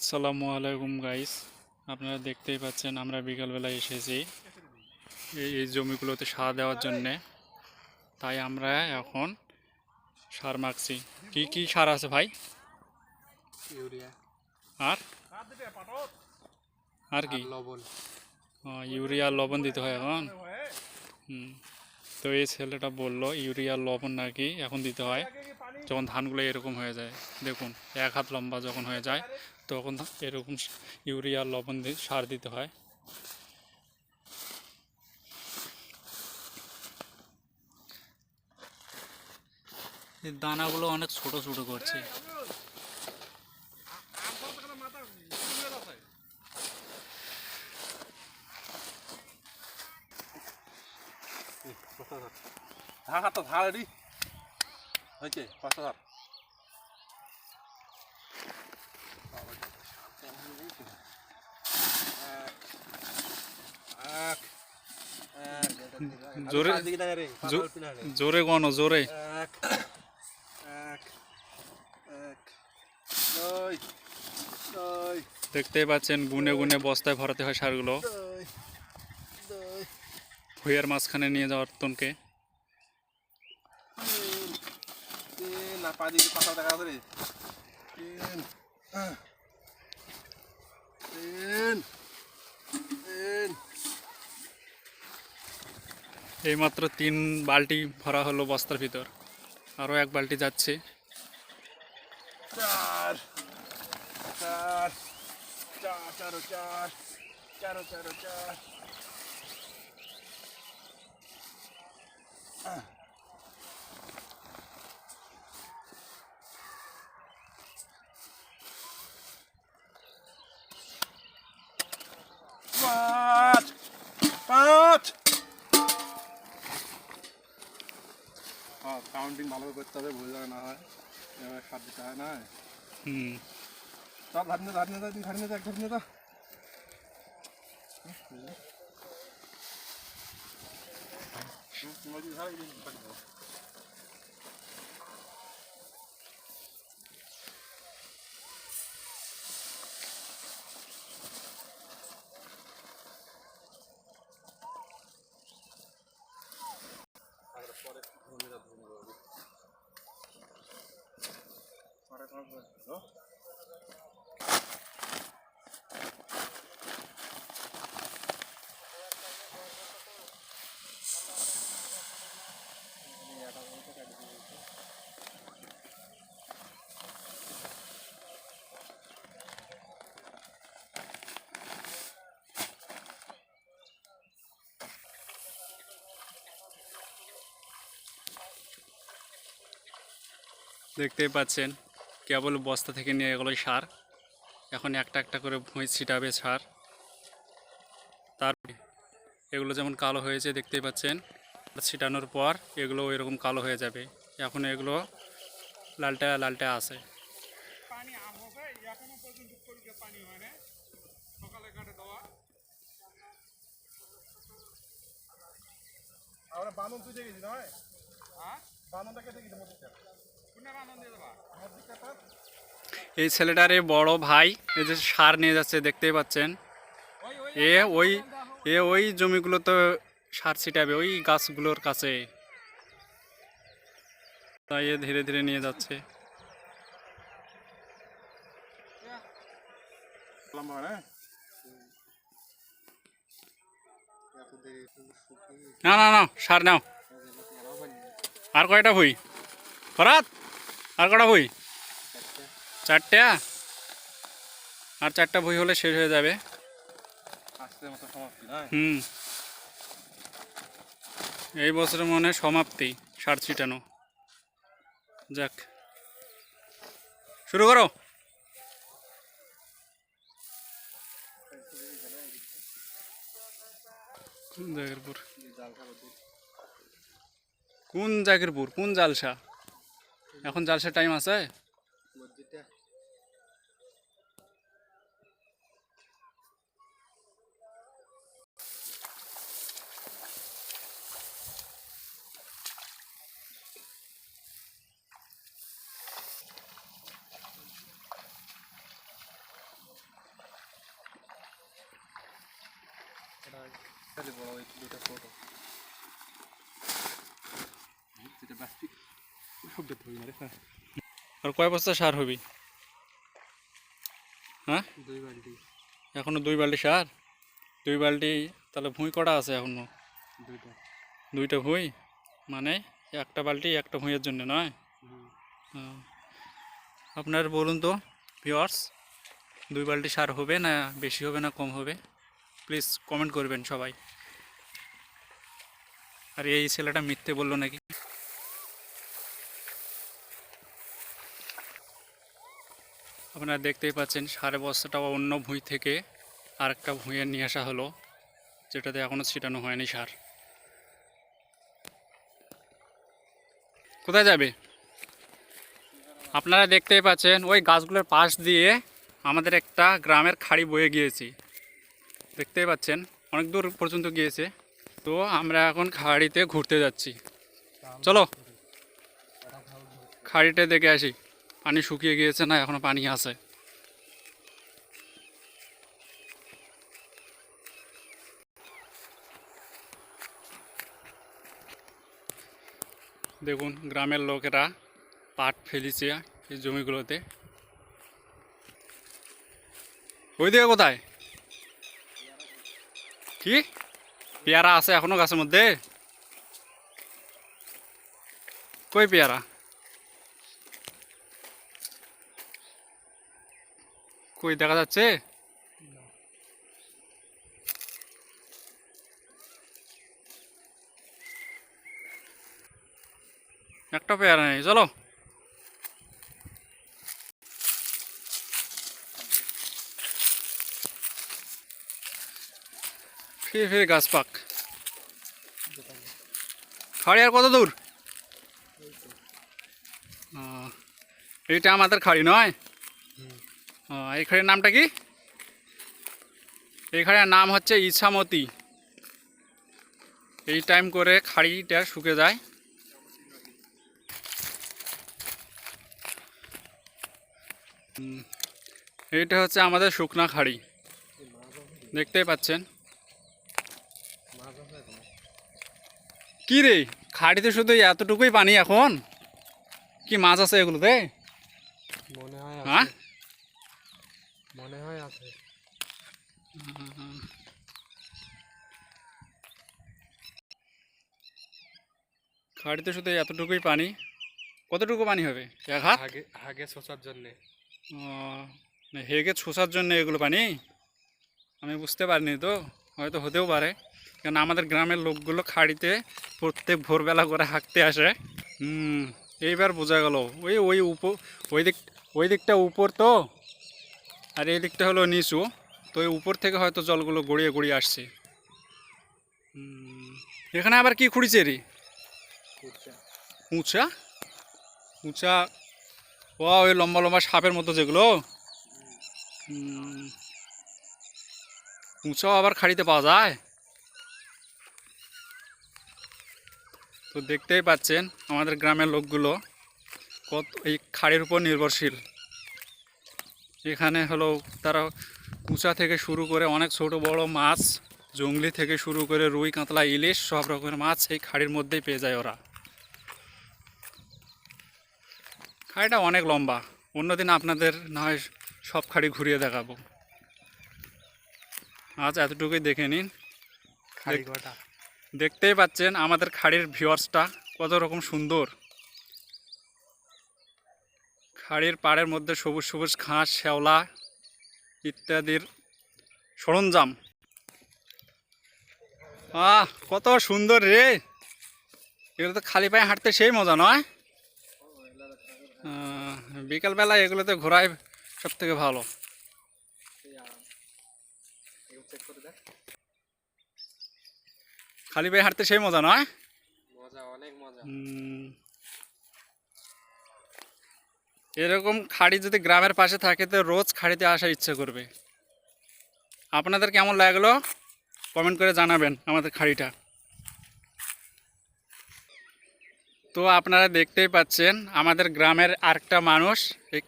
আসসালামু আলাইকুম গাইস আপনারা দেখতেই পাচ্ছেন আমরা বিকালবেলা এসেছি এই এই জমিগুলোতে সার দেওয়ার জন্যে। তাই আমরা এখন সার মাখছি কি কি সার আছে ভাই? ইউরিয়া। আর? আর কি? লবণ। ইউরিয়া লবণ দিতে হয় এখন? তো এই ছেলেটা বলল ইউরিয়া লবণ নাকি এখন দিতে হয়। যখন ধানগুলো এরকম হয়ে যায় দেখুন এক হাত লম্বা যখন হয়ে যায় তখন এরকম ইউরিয়া, লবণ সার দিতে হয়। দানাগুলো অনেক ছোট ছোট করছে। ধান হাতটা ধার। হয়েছে পাঁচ হাজার জোরে জোরে গণ জোরে। এক এক এক দুই দুই দেখতেই পাচ্ছেন গুনে গুনে বস্তায় ভরাতে হয় সারগুলো। ভুইয়ার মাঝখানে নিয়ে যাওয়ার তনকে তিন তিন না পা দিকে পাতা দেখা যাচ্ছে রে তিন আহ, তিন তিন এইমাত্র তিন বালতি ভরা হলো বস্তার ভিতর। আরও এক বালতি যাচ্ছে। চার চার চার চার চার চার চারো চার পাঁচ পাঁচ হ্যাঁ কাউন্টিং ভালো করতে হবে ভুল না হয়। এবার সার দিতে হয় না? হুম। চল ধার নিয়ে ধার নিয়ে ধার নিয়ে যা ধার নিয়ে যা দেখতেই পাচ্ছেন কেবল বস্তা থেকে নিয়ে এগুলো সার। এখন একটা একটা করে ভুঁই ছিটাবে সার। তার এগুলো যেমন কালো হয়েছে দেখতেই পাচ্ছেন ছিটানোর পর এগুলো এরকম কালো হয়ে যাবে। এখন এগুলো লালটা লালটা আছে। আমরা বানন তুই দেখেছি নয় হ্যাঁ? বাননটা কেটে গেছে মধ্যে এই ছেলেটার এই বড় ভাই, এই যে সার নিয়ে যাচ্ছে, দেখতেই পাচ্ছেন। এ ওই এ ওই জমিগুলো তো সার ছিটাবে, ওই গাছগুলোর কাছে। তাই এ ধীরে ধীরে নিয়ে যাচ্ছে। না না না, সার নাও। আর কয়টা ভুই? ফরাত! আর কটা বই? চারটা? আর চারটা বই হলে শেষ হয়ে যাবে। হুম। এই বছরের মনে সমাপ্তি সার ছিটানো। যাক। শুরু করো। কোন জাগিরপুর? কোন জাগিরপুর? কোন জালসা? এখন জালসা টাইম আছে Dale, por ahí, tú te foto. Te te আর কয় বস্তা সার হবি? হ্যাঁ? দুই বালতি এখনও দুই বালতি সার? দুই বালতি, তাহলে ভুঁই কটা আছে এখনও? দুইটা দুইটা ভুঁই? মানে একটা বালতি একটা ভুঁইয়ের জন্য নয়। আপনার বলুন তো ভিওয়ার্স দুই বালতি সার হবে না বেশি হবে না কম হবে? প্লিজ কমেন্ট করবেন সবাই। আর এই ছেলেটা মিথ্যে বলল নাকি? আপনারা দেখতেই পাচ্ছেন সারে বস্তাটা অন্য ভুঁই থেকে আরেকটা ভুঁইয়ে নিয়ে আসা হলো, যেটাতে এখনও ছিটানো হয়নি সার। কোথায় যাবে? আপনারা দেখতেই পাচ্ছেন, ওই গাছগুলোর পাশ দিয়ে আমাদের একটা গ্রামের খাড়ি বয়ে গিয়েছি। দেখতেই পাচ্ছেন, অনেক দূর পর্যন্ত গিয়েছে। তো আমরা এখন খাড়িতে ঘুরতে যাচ্ছি। চলো, খাড়িটা দেখে আসি। পানি শুকিয়ে গিয়েছে না, এখনও পানি আছে। দেখুন, গ্রামের লোকেরা পাট ফেলিছে এই জমিগুলোতে। ওই দিকে কোথায়? কি? পেয়ারা আছে এখনও গাছের মধ্যে? কই পেয়ারা? কই দেখা যাচ্ছে? একটা পেয়ারা নেই চলো। ফিরে ফিরে গাছ পাক। খাড়ি আর কত দূর? ও, এইটা আমাদের খাড়ি নয়? এই নামটা কি? এই খাড়ির নাম হচ্ছে ইছামতি। এই টাইম করে খাড়িটা শুকে যায়। এইটা হচ্ছে আমাদের শুকনা খাড়ি। দেখতেই পাচ্ছেন। কি রে? খাড়িতে শুধু এতটুকুই পানি এখন? কি মাছ আছে এগুলোতে? মনে হয় মনে হয় আছে। খাড়িতে শুধু এতটুকুই পানি? কতটুকু পানি হবে? এক হাত? আগে আগে শোষার জন্যে। ও, হেগে ছোষার জন্য এগুলো পানি? আমি বুঝতে পারিনি তো হয়তো হতেও পারে। কারণ আমাদের গ্রামের লোকগুলো খাড়িতে প্রত্যেক ভোরবেলা করে হাঁকতে আসে। হুম এইবার বোঝা গেল। ওই ওই উপ ওই দিক ওই দিকটা উপর তো। আর এই দিকটা হলো নিচু। তো ওই উপর থেকে হয়তো জলগুলো গড়িয়ে গড়িয়ে আসছে। এখানে আবার কি খুঁড়িছে রে উঁচা উঁচা ও ওই লম্বা লম্বা সাপের মতো যেগুলো। উঁচাও আবার খাড়িতে পাওয়া যায়? তো দেখতেই পাচ্ছেন আমাদের গ্রামের লোকগুলো কত এই খাড়ির উপর নির্ভরশীল। এখানে হলো তারা কুচা থেকে শুরু করে অনেক ছোট বড় মাছ জঙ্গলি থেকে শুরু করে রুই কাতলা ইলিশ সব রকমের মাছ এই খাড়ির মধ্যেই পেয়ে যায় ওরা। খাড়িটা অনেক লম্বা। অন্যদিন আপনাদের না হয় সব খাড়ি ঘুরিয়ে দেখাবো। আজ এতটুকুই দেখে নিন। খাড়ি দেখতেই পাচ্ছেন আমাদের খাড়ির ভিউয়ার্সটা কত রকম সুন্দর। খাড়ির পাড়ের মধ্যে সবুজ সবুজ ঘাস শ্যাওলা ইত্যাদির সরঞ্জাম। আহ কত সুন্দর রে। এগুলো তো খালি পায়ে হাঁটতে সেই মজা নয়। বিকালবেলা এগুলোতে ঘোরায় সব থেকে ভালো। খালি পায়ে হাঁটতে সেই মজা নয়? মজা অনেক মজা। এরকম খাড়ি যদি গ্রামের পাশে থাকে তো রোজ খাড়িতে আসার ইচ্ছা করবে। আপনাদের কেমন লাগল? কমেন্ট করে জানাবেন আমাদের খাড়িটা। তো আপনারা দেখতেই পাচ্ছেন আমাদের গ্রামের আরেকটা মানুষ এই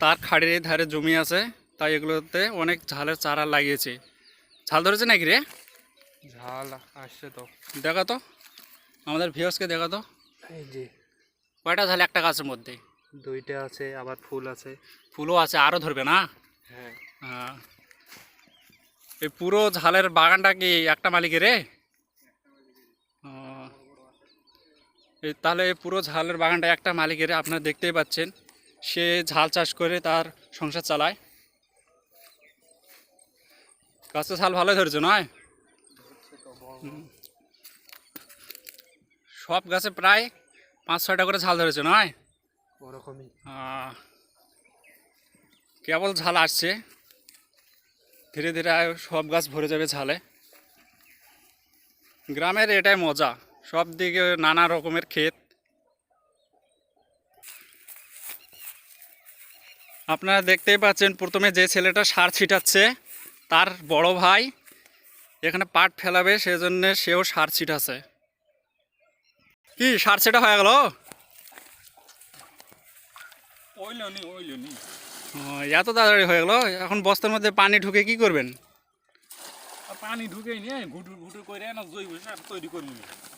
তার খাড়ির ধারে জমি আছে তাই এগুলোতে অনেক ঝালের চারা লাগিয়েছে। ঝাল ধরেছে নাকি রে? ঝাল আসছে তো। দেখা তো। আমাদের ভিউসকে দেখা তো। কয়টা ঝাল? একটা গাছের মধ্যে। দুইটা আছে আবার ফুল আছে। ফুলও আছে আরও ধরবে না? হ্যাঁ। হ্যাঁ। এই পুরো ঝালের বাগানটা কি একটা মালিকের রে এই তাহলে পুরো ঝালের বাগানটা একটা মালিকের আপনারা দেখতেই পাচ্ছেন। সে ঝাল চাষ করে তার সংসার চালায়। গাছে ঝাল ভালোই ধরেছে নয়? সব গাছে প্রায় পাঁচ ছয়টা করে ঝাল ধরেছে নয়? ওরকমই। কেবল ঝাল আসছে। ধীরে ধীরে সব গাছ ভরে যাবে ঝালে। গ্রামের এটাই মজা, সব দিকে নানা রকমের ক্ষেত। আপনারা দেখতেই পাচ্ছেন, প্রথমে যে ছেলেটা সার ছিটাচ্ছে, তার বড় ভাই এখানে পাট ফেলাবে, সেজন্য সেও সার ছিটাচ্ছে। কি, সার ছিটা হয়ে গেল? এত তাড়াতাড়ি হয়ে গেলো? এখন বস্তার মধ্যে পানি ঢুকে কি করবেন? পানি নিয়ে করে না জৈব সার তৈরি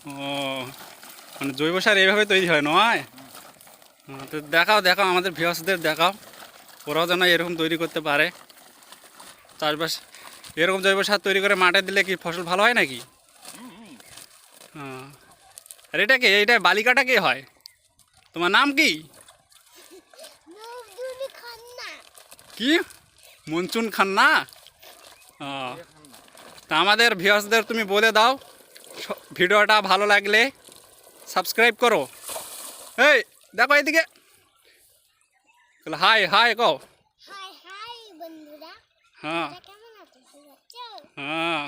ও মানে জৈব সার এইভাবে তৈরি হয় নয়? তো দেখাও দেখাও আমাদের ভিওসদের দেখাও। ওরাও যেন এরকম তৈরি করতে পারে। চাষবাস এরকম জৈব সার তৈরি করে মাঠে দিলে কি ফসল ভালো হয় নাকি? আর এটা কি এইটা বালিকাটা কে হয়? তোমার নাম কি নজরুল খান্না কি? মনচুন খান্না তা আমাদের ভিউয়ার্সদের তুমি বলে দাও ভিডিওটা ভালো লাগলে সাবস্ক্রাইব করো। এই দেখো এদিকে। হাই হাই কও। হাই হ্যাঁ। হ্যাঁ।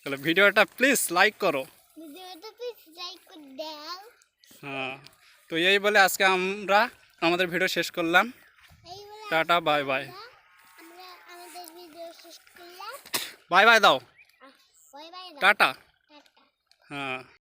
তাহলে ভিডিওটা প্লিজ লাইক করো। হ্যাঁ। তো এই বলে আজকে আমরা আমাদের ভিডিও শেষ করলাম। Tata bye bye. Bye bye দাও। টাটা। হ্যাঁ।